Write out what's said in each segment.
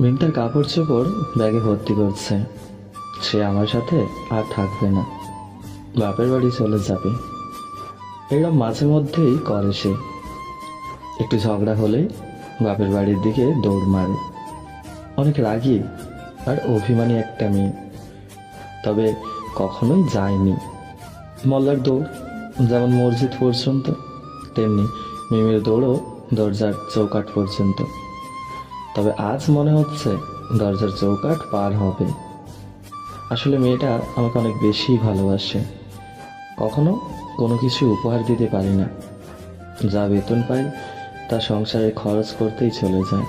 মিম কাপড় চোপড় ব্যাগে ভর্তি করছে। সে আমার সাথে আর থাকবে না। বাপের বাড়ি চলে যাবে। এরকম মাঝে মধ্যেই করে সে। একটু ঝগড়া হলেই বাপের বাড়ির দিকে দৌড় মারে। অনেক রাগী আর অভিমানী একটা মেয়ে। তবে কখনোই যায়নি। মল্লার দৌড় যেমন মসজিদ পর্যন্ত, তেমনি মিমের দৌড়ও দরজার চৌকাঠ পর্যন্ত। তবে আজ মনে হচ্ছে দরজার চৌকাঠ পার হবে। আসলে মেয়েটা আমাকে অনেক বেশি ভালোবাসে। কখনো কোনো কিছু উপহার দিতে পারি না। যা বেতন পাই, তা সংসারে খরচ করতেই চলে যায়।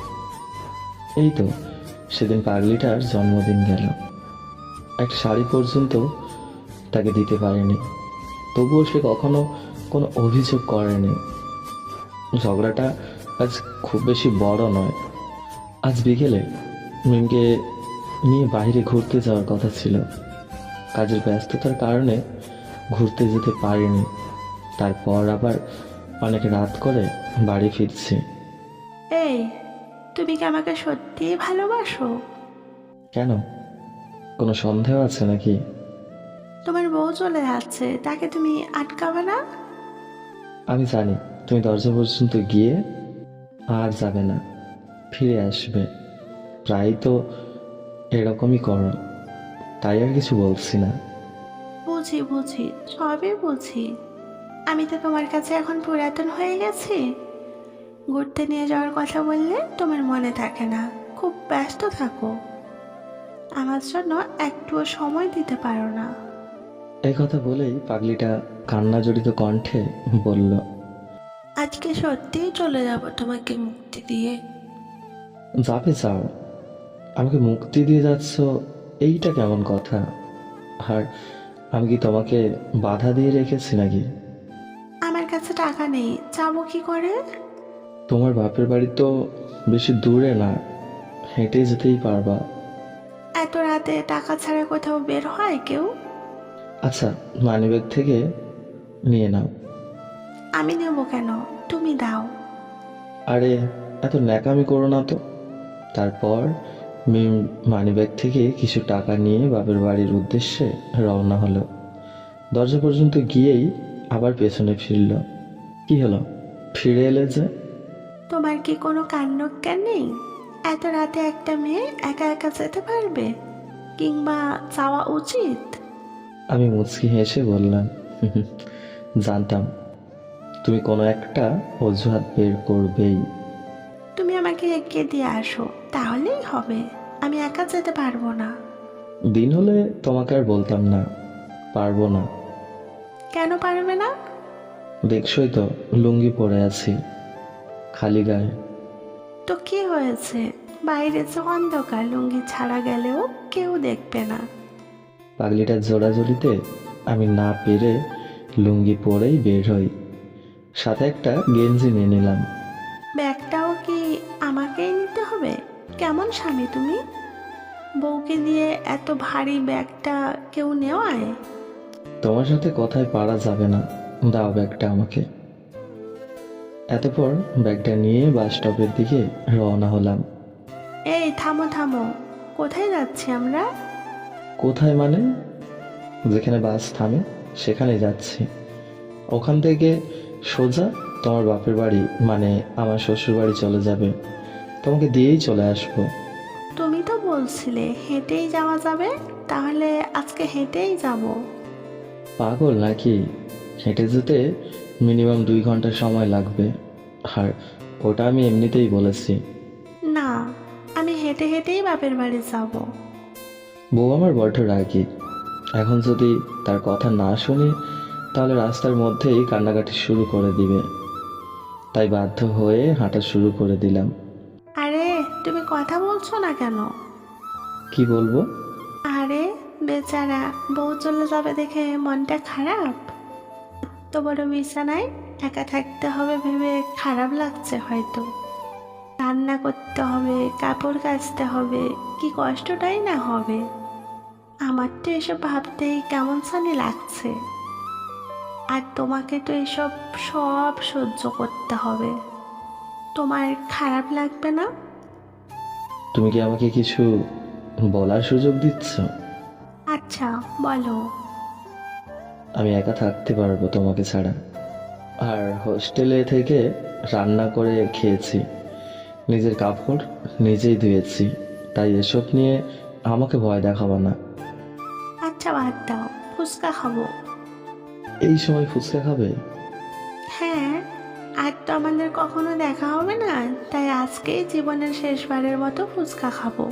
এই তো সেদিন পাগলিটার জন্মদিন গেল। এক শাড়ি পর্যন্ত তাকে দিতে পারেনি। তবুও সে কখনো কোনো অভিযোগ করেনি। ঝগড়াটা আজ খুব বেশি বড় নয়। আজ বিকেলে মিমকে নিয়ে বাইরে ঘুরতে যাওয়ার কথা ছিল। কাজের ব্যস্ততার কারণে ঘুরতে যেতে পারিনি। তারপর আবার অনেক রাত করে বাড়ি ফিরছি। এই তুমি কি আমাকে সত্যি ভালোবাসো? কেন? কোনো সন্দেহ আছে নাকি? তোমার বউ চলে যাচ্ছে তাকে তুমি আটকাবে না? আমি জানি তুমি দরজা পর্যন্ত গিয়ে আর যাবে না। ফিরে আসবে। প্রায় তো এরকমই করো। তাই আর কিছু বলছি না। বুঝি বুঝি। সবই বুঝি। আমি তো তোমার কাছে এখন পুরাতন হয়ে গেছি। ঘুরতে নিয়ে যাওয়ার কথা বললে তোমার মনে থাকে না। খুব ব্যস্ত থাকো। আমার জন্য একটুও সময় দিতে পারো না। এই কথা বলেই পাগলিটা কান্না জড়িত কণ্ঠে বলল আজকে সত্যিই চলে যাব তোমাকে মুক্তি দিয়ে। যাবে যাও। আমাকে মুক্তি দিয়ে যাচ্ছ এইটা কেমন কথা? আর আমি কি তোমাকে বাধা দিয়ে রেখেছি নাকি? আমার কাছে টাকা নেই যাব কি করে? তোমার বাপের বাড়ি তো বেশি দূরে না হেঁটে যেতেই পারবা। এত রাতে টাকা ছাড়া কোথাও বের হয় কেউ? আচ্ছা মানিব্যাগ থেকে নিয়ে নাও। আমি নেব কেন? তুমি দাও। আরে এত ন্যাকামি করো না তো। তারপর মিম মানিব্যাগ থেকে কিছু টাকা নিয়ে বাপের বাড়ির উদ্দেশ্যে রওনা হলো। দরজা পর্যন্ত গিয়েই আবার পেছনে ফিরল। কি হলো? ফিরে এলে যে? তোমার কি কোনো কান্নজ্ঞান নেই? এত রাতে একটা মেয়ে একা একা যেতে পারবে? কিংবা যাওয়া উচিত? আমি মুচকি হেসে বললাম জানতাম। তুমি কোনো একটা অজুহাত বের করবেই। তুমি আমাকে এগিয়ে দিয়ে আসো। তাহলেই হবে। আমি একা যেতে পারব না। দিন হলে তোমাকে আর বলতাম না পারব না। কেন পারবে না? দেখছই তো লুঙ্গি পরে আছি খালি গায়ে। তো কি হয়েছে? বাইরে যে অন্ধকার লুঙ্গি ছাড়া গেলেও কেউ দেখবে না। পাগলিটা জোড়াজড়িতে আমি না পেরে লুঙ্গি পরেই বের হই। সাথে একটা গেঞ্জি নিয়ে নিলাম। কেমন স্বামী তুমি? বউকে দিয়ে এত ভারী ব্যাগটা কেউ নেওয়ায়? তোমার সাথে কথায় পারা যাবে না। দাও ব্যাগটা আমাকে। এতপর ব্যাগটা নিয়ে বাস স্টপের দিকে রওনা হলাম। এই থামো থামো। কোথায় যাচ্ছি আমরা? কোথায় মানে? যেখানে বাস থামে সেখানে যাচ্ছি। ওখান থেকে সোজা তোমার বাপের বাড়ি মানে আমার শ্বশুর বাড়ি চলে যাবে। তোমাকে দিয়েই চলে আসব। তুমি তো বলছিলে হেঁটেই যাওয়া যাবে তাহলে আজকে হেঁটেই যাব। পাগল নাকি? হেঁটে যেতে মিনিমাম দুই ঘণ্টা সময় লাগবে। আর ওটা আমি এমনিতেই বলেছি। না আমি হেঁটে হেঁটেই বাপের বাড়ি যাব। বউ আমার বড্ড রাগি। এখন যদি তার কথা না শুনি তাহলে রাস্তার মধ্যেই কান্নাকাটি শুরু করে দিবে। তাই বাধ্য হয়ে হাঁটা শুরু করে দিলাম। বলছো না কেন? কি বলব? আরে বেচারা বউ চলে যাবে দেখে মনটা খারাপ? তো বড় বিছানায় একা থাকতে হবে ভেবে খারাপ লাগছে হয়তো। রান্না করতে হবে কাপড় কাচতে হবে কি কষ্টটাই না হবে? আমার তো এসব ভাবতেই কেমন জানি লাগছে। আর তোমাকে তো এসব সব সহ্য করতে হবে। তোমার খারাপ লাগবে না? তুমি কি আমাকে কিছু বলার সুযোগ দিচ্ছ? আচ্ছা বলো। আমি একা থাকতে পারব তোমাকে ছাড়া। আর হোস্টেলে থেকে রান্না করে খেয়েছি। নিজের কাপড় নিজেই ধুয়েছি। তাই এসব নিয়ে আমাকে ভয় দেখাবো না। আচ্ছা বাদ দাও। ফুচকা খাব। এই সময় ফুচকা খাবে? হ্যাঁ। আর তো আমাদের কখনো দেখা হবে না তাই আজকেই জীবনের শেষবারের মতো ফুচকা খাব।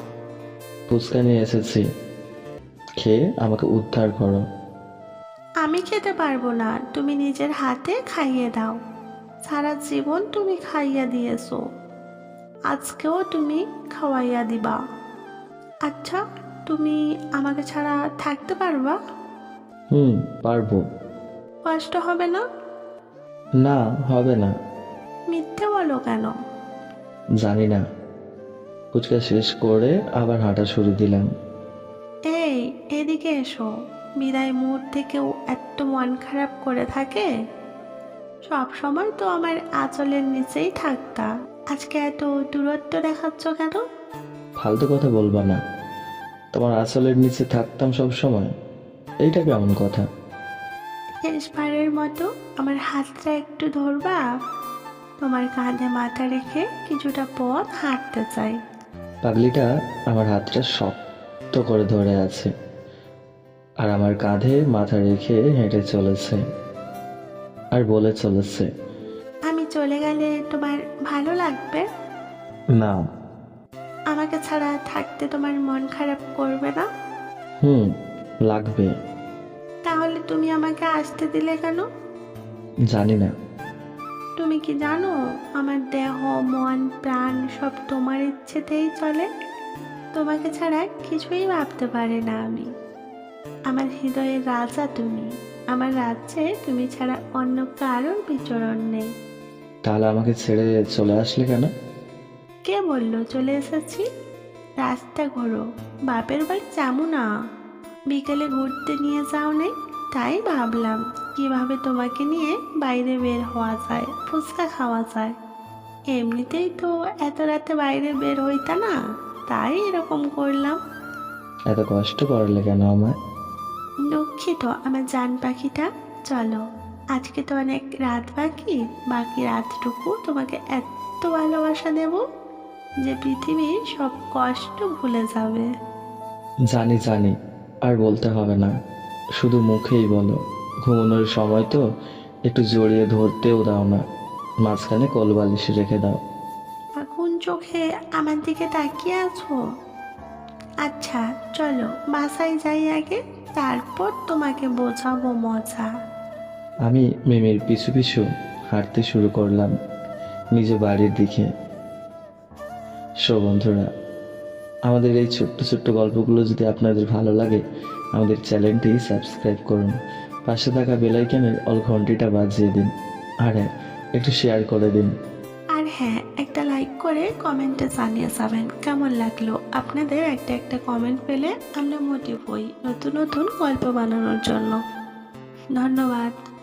ফুচকা নিয়ে এসেছি। খেয়ে আমাকে উদ্ধার করো। আমি খেতে পারব না তুমি নিজের হাতে খাইয়ে দাও। সারা জীবন তুমি খাইয়া দিয়েছ। আজকেও তুমি খাওয়াইয়া দিবা। আচ্ছা তুমি আমাকে ছাড়া থাকতে পারবা? হুম পারব। কষ্ট হবে না? না হবে না। মিথ্যে বলো কেন? জানি না। ফুচকা শেষ করে আবার হাঁটা শুরু দিলাম। এই এদিকে এসো। বিদায় মুহূর্তে কেউ এত মন খারাপ করে থাকে? সব সময় তো আমার আঁচলের নিচেই থাকতা। আজকে এত দূরত্ব দেখাচ্ছ কেন? ফালতু কথা বলবা না। তোমার আসলের নিচে থাকতাম সব সময়। এইটা কেমন কথা? মতো আমার হাতটা একটু ধরবা। তোমার কাঁধে মাথা রেখে কিছুটা পথ হাঁটতে চাই। পাগলিটা আমার হাতটা শক্ত করে ধরে আছে আর আমার কাঁধে মাথা রেখে হেঁটে চলেছে আর বলে চলেছে। আমি চলে গেলে তোমার ভালো লাগবে? না। আমাকে ছাড়া থাকতে তোমার মন খারাপ করবে না? হুম লাগবে। তাহলে তুমি আমাকে আসতে দিলে কেন? জানি না। তুমি কি জানো আমার দেহ মন প্রাণ সব তোমার ইচ্ছেতেই চলে? তোমাকে ছাড়া কিছুই ভাবতে পারি না আমি। আমার হৃদয়ের রাজা তুমি। আমার রাজ্যে তুমি ছাড়া অন্য কারোর বিচরণ নেই। তাহলে আমাকে ছেড়ে চলে আসলে কেন? কে বলল চলে এসেছি? রাস্তা ঘোরো। বাপের বাড়ি যাব না বিকেলে ঘুরতে নিয়ে যাও নেই তাই ভাবলাম কীভাবে তোমাকে নিয়ে বাইরে বের হওয়া যায় ফুচকা খাওয়া যায়? এমনিতেই তো এত রাতে বাইরে বের হইতা না তাই এরকম করলাম। এত কষ্ট করলে কেন আমায়? দুঃখিত আমার জান পাখিটা। চলো আজকে তো অনেক রাত বাকি বাকি রাতটুকু তোমাকে এত ভালোবাসা দেব যে পৃথিবীর সব কষ্ট ভুলে যাবে। জানি জানি আর বলতে হবে না। শুধু মুখেই বলো ঘুমানোর সময় তো একটু জড়িয়ে ধরতেও দাও না। মাঝখানে কলবালিশ রেখে দাও। এখন চোখে আমার দিকে তাকিয়ে আছো? আচ্ছা চলো বাসায় যাই আগে তারপর তোমাকে বোঝাবো মজা। আমি মিমির পিছু পিছু হাঁটতে শুরু করলাম নিজ বাড়ির দিকে। সো বন্ধুরা আমাদের এই ছোট্ট ছোট্ট গল্পগুলো যদি আপনাদের ভালো লাগে আমাদের চ্যানেলটি সাবস্ক্রাইব করুন। পাশে থাকা বেলাইকেনের অল ঘন্টিটা বাজিয়ে দিন। আর হ্যাঁ একটু শেয়ার করে দিন। আর হ্যাঁ একটা লাইক করে কমেন্টে জানিয়ে যাবেন কেমন লাগল। আপনাদের একটা একটা কমেন্ট পেলে আমরা মোটিভ হই নতুন নতুন গল্প বানানোর জন্য। ধন্যবাদ।